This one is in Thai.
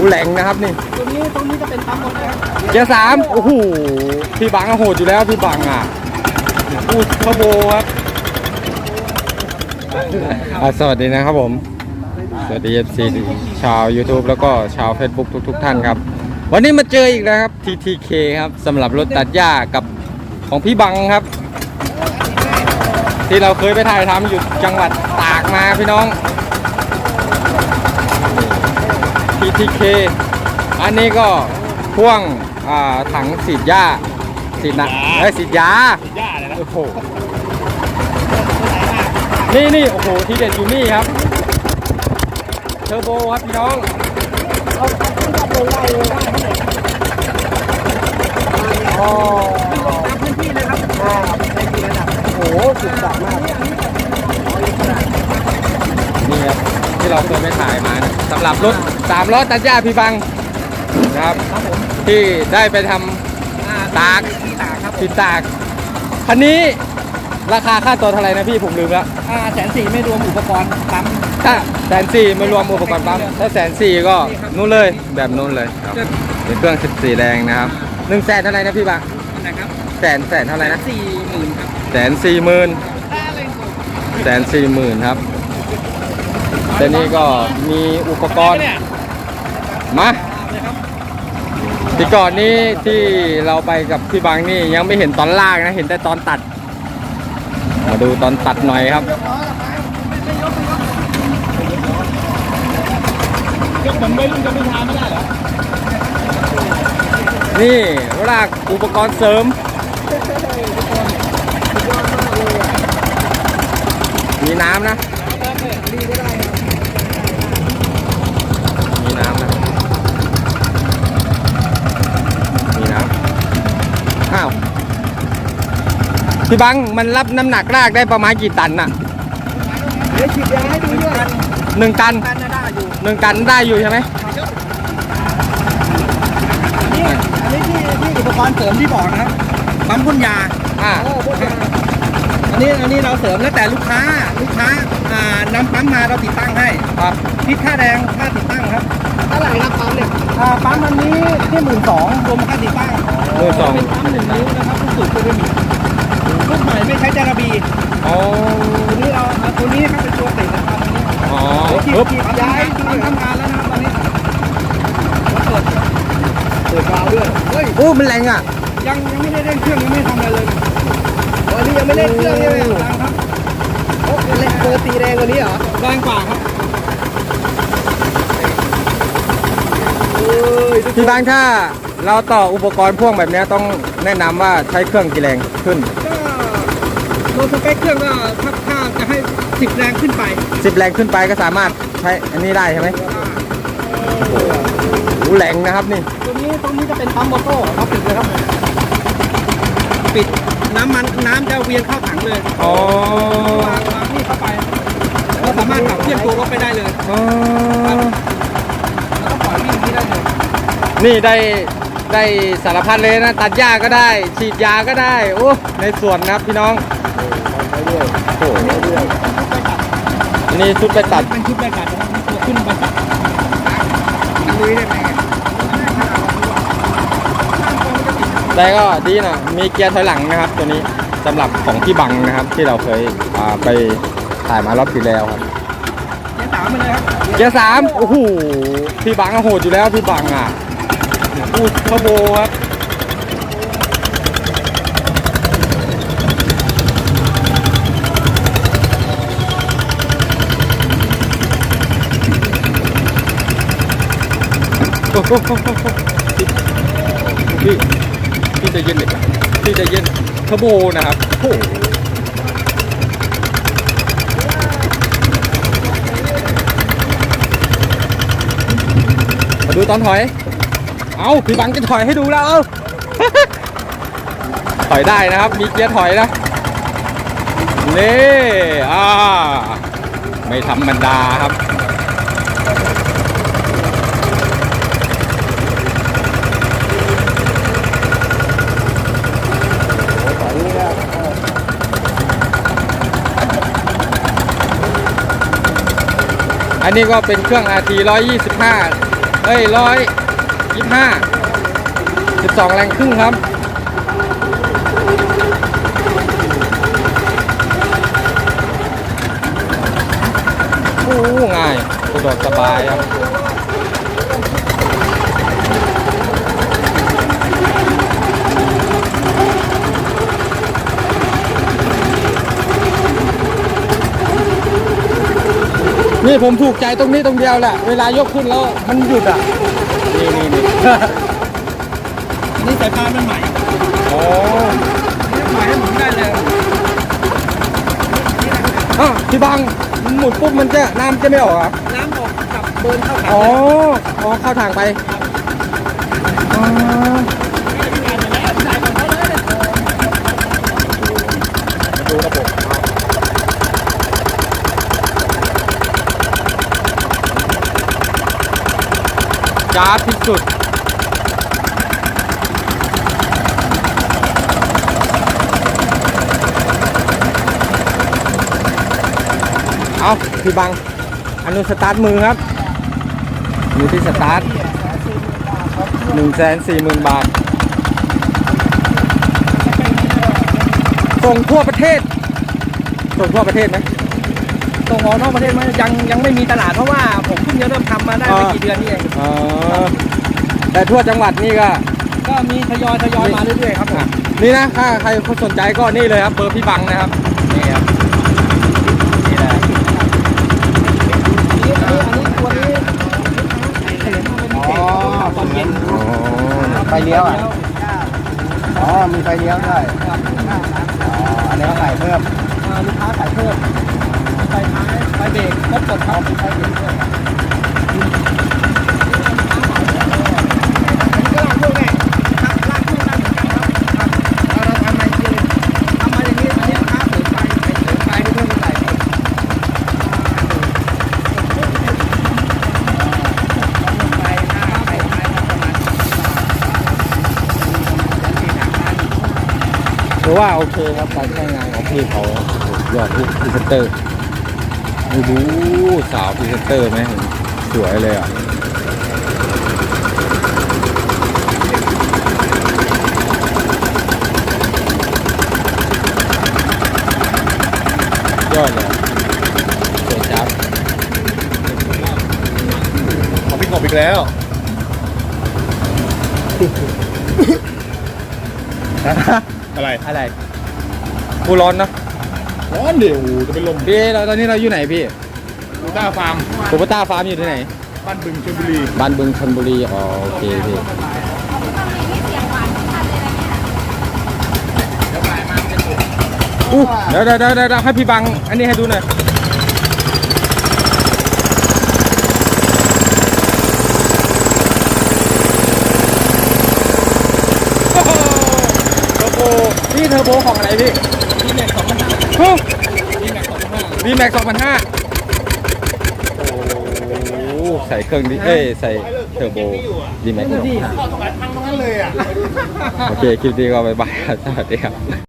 หแหลงนะครับนี่ ตรงนี้ตรงนี้จะเป็นปั๊มหมดนะครับเกียร์สามโอ้โห พี่บังอะโหดอยู่แล้วพี่บังอะพูดขโบครับอะสวัสดีนะครับผม สวัสดีเอฟซีชาว YouTube แล้วก็ชาว Facebook ทุก ๆ ท่านครับ วันนี้มาเจออีกแล้วครับ TTK ครับสำหรับรถตัดหญ้ากับของพี่บังครับ ที่เราเคยไปถ่ายทำอยู่จังหวัดตากมาพี่น้อง TTK อันนี้ก็พ่วงอ่าถังสีดหญ้าสีดนะเอ้ยสีดยาย่าเลยนะโอ้โหนี่นี่โอ้โหที่เด็ดอยู่นี่ครับ เทอร์โบครับพี่น้องเอาเอาลงได้เลยได้ที่ไหนครับอ๋อวิ่งลงตามพื้นที่เลยครับอ่าในที่ระดับโอ้โหสุดสัดมากนี่ครับที่เราเคยไปถ่ายมานะสำหรับรถ สามล้อตัดหญ้าพี่บังนะครับ ครับผมที่ได้ไปทอ่ตาก ที่ตากครับำติดตากคันนี้ราคาค่าตัวเท่าไหร่นะพี่ผมลืมแล้วอ่าแสนสี่ไม่รวมอุปกรณ์ปั๊ม ถ้าแสนสี่ไม่รวมอุปกรณ์ปั๊มถ้าแสนสี่ก็นู่นเลยแบบนู่นเลยครับเป็นเครื่อง14แรงนะครับหนึ่งแสนเท่าไหร่นะพี่บังนะครับแสนแสนเท่าไหร่นะสี่หมื่นครับแสนสี่หมื่นแสนสี่หมื่นครับ แต่นี่ก็มีอุปกรณ์มาที่ก่อนนี้ที่เราไปกับพี่บังนี่ยังไม่เห็นตอนลากนะเห็นแต่ตอนตัด มาดูตอนตัดหน่อยครับยกเหมือนไม่รุ่นกัมพูชาไม่ได้เหรอนี่ลากอุปกรณ์เสริม มีน้ำนะมีน้ำนะ มีน้ำ อ้าว พี่บังมันรับน้ำหนักลากได้ประมาณกี่ตันน่ะเดี๋ยวฉีดยาให้ดูด้วยหนึ่งตันกันได้อยู่หนึ่งตันได้อยู่ใช่ไหมนี่อันนี้ที่ที่อุปกรณ์เสริมที่บอกนะครับปั๊มพ่นยาอ่าอันนี้อันนี้เราเสริมแล้วแต่ลูกค้าลูกค้าอ่านำปั๊มมาเราติดตั้งให้ครับคิดค่าแรงค่าติดตั้งครับเท่าไหร่ครับปั๊มเนี่ยอ่าปั๊มอันนี้ที่หมื่นสองรวมค่าติดตั้งมือสองเป็นปั๊มหนึ่งนิ้วนะครับรุ่นสูตรเซรามิก รุ่นใหม่ไม่ใช้จาระบีอ๋อตัวนี้เราเอาตัวนี้ครับเป็นตัวติดนะครับอันนี้อ๋อเดี๋ยวฉีดปึ๊บฉีดยาให้ดูทำงานแล้วนะครับตอนนี้แล้วเปิดเปิดวาล์วด้วยเฮ้ย โอ้มันแรงอะ ยังยังไม่ได้เล่นเครื่องยังไม่ได้ทำอะไรเลยอ๋ออันนี้ยังไม่เล่นเครื่องใช่ไหมยังครับโอ้เล่นเบอร์ตีแรงกว่านี้เหรอแรงกว่าครับเอ้ยทุกคน พี่บางถ้าเราต่ออุปกรณ์พ่วงแบบเนี้ยต้องแนะนำว่าใช้เครื่องกี่แรงขึ้น ก็โดยสเปคเครื่องก็ถ้าถ้าจะให้10แรงขึ้นไป10แรงขึ้นไปก็สามารถใช้อันนี้ได้ใช่ไหมโอ้โหแรงนะครับนี่ตัวนี้ตรงนี้จะเป็นปั๊มมอเตอร์เขาปิดเลยครับ ปิดน้ำมันน้ำจะเวียนเข้าถังเลยอ๋อวางวางนี่เข้าไปเราสามารถขับเคลื่อนตัวรถไปได้เลยอ๋อแล้วก็ปล่อยวิ่งที่ได้เลยนี่ได้ได้สารพัดเลยนะ ตัดหญ้าก็ได้ ฉีดยาก็ได้ โอ้ในสวนนะครับพี่น้อง โอ้โหอันนี้ชุดไปตัดเป็นชุดแบกกัดนะครับตัวขึ้นไปตัดอันนี้ได้ไหมแต่ก็ดีนะมีเกียร์ถอยหลังนะครับ ตัวนี้สำหรับของพี่บังนะครับ ที่เราเคยอ่าไปถ่ายมารอบที่แล้วครับเดี๋ยวตามไปเลยครับเกียร์สามโอ้โหพี่บังอะโหดอยู่แล้วพี่บังอะพูดขโบครับ โอ้โห พี่พี่ใจะเย็นเด็กพี่ใจะเย็นขโบนะครับโอ้มาดูตอนถอย เอาพี่บังจะถอยให้ดูแล้วเอาถอยได้นะครับ มีเกียร์ถอยนะนี่อ่า ไม่ธรรมดาครับันนี้ก็เป็นเครื่อง RT 125 เออ้ยร้อยยี่ห้าสิบสองแรงครึ่งครับ โอ้ง่ายกระโดดสบายครับ นี่ผมถูกใจตรงนี้ตรงเดียวแหละ เวลายกขึ้นแล้วมันหยุดอะ นี่นี่นี่ อันนี้สายพานมันใหม่โอ้ใหม่ให้หมุนได้เลยอะพี่บังมันหมุนปุ๊บมันจะน้ำจะไม่ออกเหรอะน้ำออกกับเดินเข้าอ๋อ อ๋อเข้าทางไปอ๋อดูระบบ จ้าที่สุดเอาพี่บังอนนู้นสตาร์ทมือครับ อยู่ที่สตาร์ทหนึ่งแสนสี่หมื่นบาท ส่งทั่วประเทศ ส่งทั่วประเทศไหม ส่งออกนอกประเทศไหมยังยังไม่มีตลาดเพราะว่าผมเพิ่งจะเริ่มทำมาได้ไม่กี่เดือนนี่เองอ๋อแต่ทั่วจังหวัดนี่ก็ ก็มีทยอยทยอยมาเรื่อยๆครับผมอะนี่นะถ้าใครสนใจก็นี่เลยครับเบอร์พี่บังนะครับ นี่ครับ นี่แหละ อันนี้อันนี้ตัวนี้อ๋อตอนเย็น อ๋อ ไฟเลี้ยวอะอ๋อมีไฟเลี้ยวด้วยอ๋ออันนี้ก็ขายเพิ่มลูกค้าขายเพิ่มไฟท้ายไฟเบรกครบหมดครับไฟเบรกด้วยก็ลากพวกไงครับลากพวกได้เหมือนกันครับครับเราเราทำมาจริงทำมาอย่างนี้อันนี้ลูกค้าเสริมไฟเสริมไฟด้วยเพิ่มเป็นไรพี่ ไปห้าไปไปประมาณ ถือว่าโอเคครับการใช้งานของพี่เขาสุดยอดที่พรีเซนเตอร์ดูดูสาวพรีเซนเตอร์ไหมสวยเลยอะยอดเลยสวยจับของพี่กบอีกแล้ว อะไรอะไรกูร้อนเนอะร้อนเดี๋ยวจะเป็นลมพี่เราตอนนี้เราอยู่ไหนพี่ดูต้าฟาร์มโคปต้าฟาร์มอยู่ที่ไหน บ้านบึงชลบุรี บ้านบึงชนบุรีอ๋อโอเคพี่อู้เดี๋ยวเดี๋ยวเดี๋ยวเดี๋ยวให้พี่บัง อันนี้ให้ดูหน่อยโอ้โหเทอร์โบนี่ เทอร์โบของอะไรพี่นี่เนี่ยสองพันห้าฮะนี่เนี่ยสองพันห้า V Max 2005โอ้โหใส่เครื่องนี้เอ้ยใส่เทอร์โบ V Max ที่ทางตรงนั้นเลยอะ โอเค คลิปนี้ก็บายบายครับสวัสดีครับ